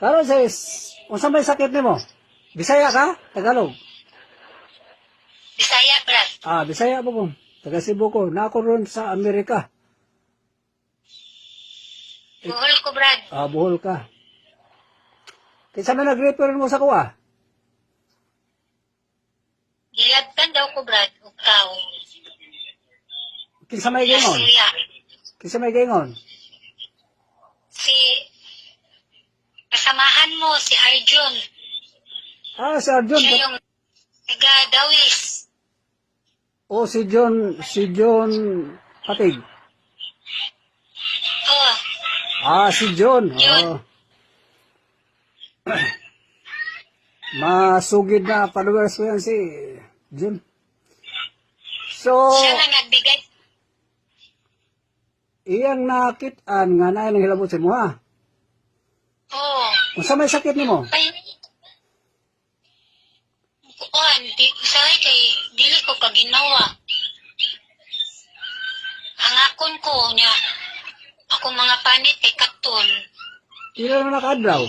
Karon sis, unsa may sakit nimo? Bisaya ka? Tagalog. Bisaya, brad. Ah, Bisaya po ko. Taga Cebu ko. Na ako ron sa Amerika. Buhol ko, brad. Ah, buhol ka. Kinsa man nag-refer mo sa kuha? Gilabtan daw ko, brad. Ukaw. Kinsa may Sa gingon? Kinsa may gingon? Si... Kasamahan mo, si Arjun. Ah, si Arjun. Siya yung taga Dawis. Oh, si John, si John Patig. Oh, Ah, si John. Yun. Oh. Masugid na followers ko yan si John. So, siya nga nagbigay. iyang nakitaan nga na nang hilabot sa mo ha. Oh, Unsa may sakit nimo? Kuan, di, say kay dili ko kaginawa. Ang akon ko niya, ako mga panit kay Katon. Ila na nakadlaw.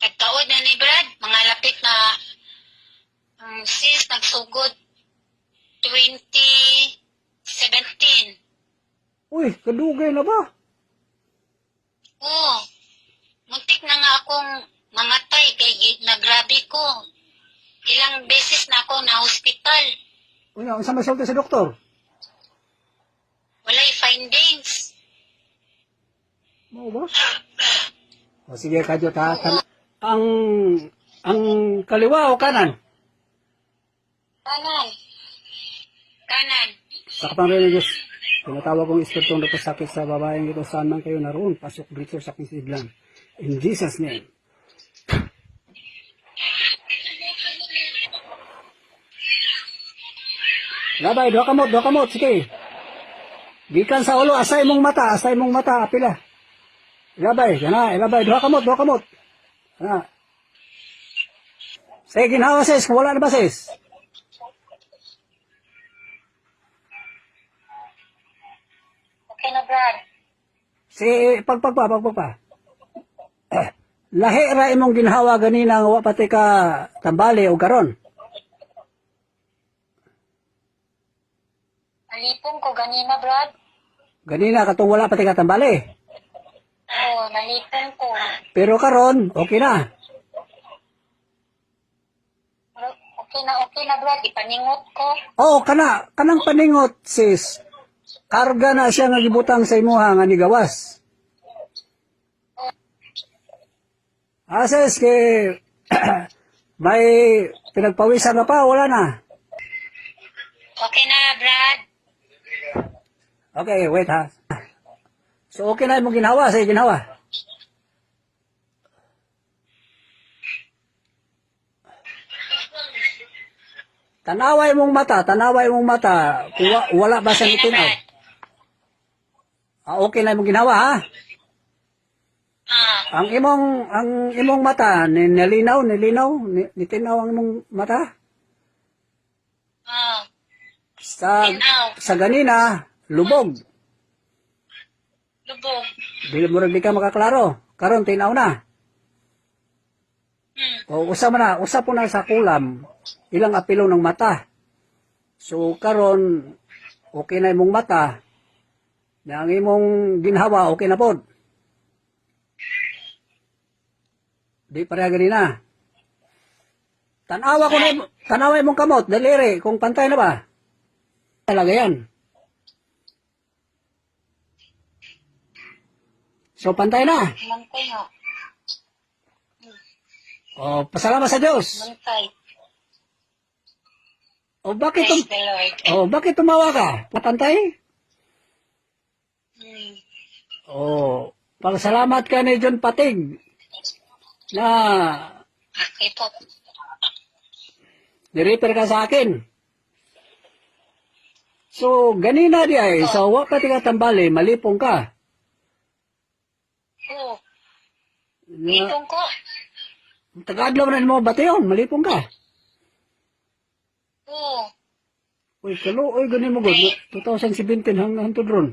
Nagtaod na ni Brad, mga lapit na um, sis nagsugod 2017. Uy, kadugay na ba? Oo. Muntik na nga akong mamatay kay nagrabe ko. Ilang beses na ako na hospital. Unsa may sulti sa doktor? Walay findings. Mo ba? O sige, kadyo ta. Tan- ang ang kaliwa o kanan? Kanan. Kanan. Sa kapangyarihan ng Diyos, tinatawag kong espiritong sakit sa babaeng ito saan man kayo naroon, pasok dito sa aking. In Jesus' name. Labay, doha kamot, doha kamot, sige. Gikan sa ulo, asay mong mata, asay mong mata, apila. Ilabay, yan na, ilabay, doha kamot, doha kamot. Yan na. Sige, ginawa sis, wala na ba sis? Okay na, Brad. Si pagpagpa pagpagpa. Eh, lahi ra imong ginhawa ganina nga wa pati ka tambali o garon. Nalipong ko ganina, Brad. Ganina katong wala pati ka tambali. Oo, nalipong ko. Pero karon okay na. Okay na, okay na, Brad. Ipaningot ko. Oh, kana kanang paningot sis. Karga na siya nga gibutang sa imuha nga ni gawas. Ah, sis, kay may pinagpawisan ka pa, wala na. Okay na, Brad. Okay, wait ha. So okay na imong ginawa, sa ginawa. Tanaway mong mata, tanaway mong mata, wala ba sa Okay na, itinaw? Brad. Ah, okay na imong ginawa ha. Ah, Ang imong ang imong mata ni nilinaw, nilinaw, ni, nitinaw ang imong mata. ah. Sa sa ganina, lubog. Lubog. Dili mo di ka makaklaro. Karon tinaw na. Hmm. O usa man na, usa po na sa kulam, ilang apilo ng mata. So karon okay na imong mata. Na ang imong ginhawa okay na pod. Di pareha ganina. Tanawa ko na, tanawa imong kamot, daliri, kung pantay na ba? Talaga yan. So pantay na. Mantay nga. O pasalamat sa Diyos. Mantay. O bakit tum Lord. Oh, bakit tumawa ka? Patantay? Hmm. Oh, pagsalamat ka ni John Patig na Okay po. nirepair ka sa akin. So, ganina di ay, so wa pati ka tambali, malipong ka. Oo. Na, Lipong ko. tagadlaw na mo batayon, malipong ka. Oo. Uy, kalo, uy, ganin mo god, 2017 hanggang hantod ron.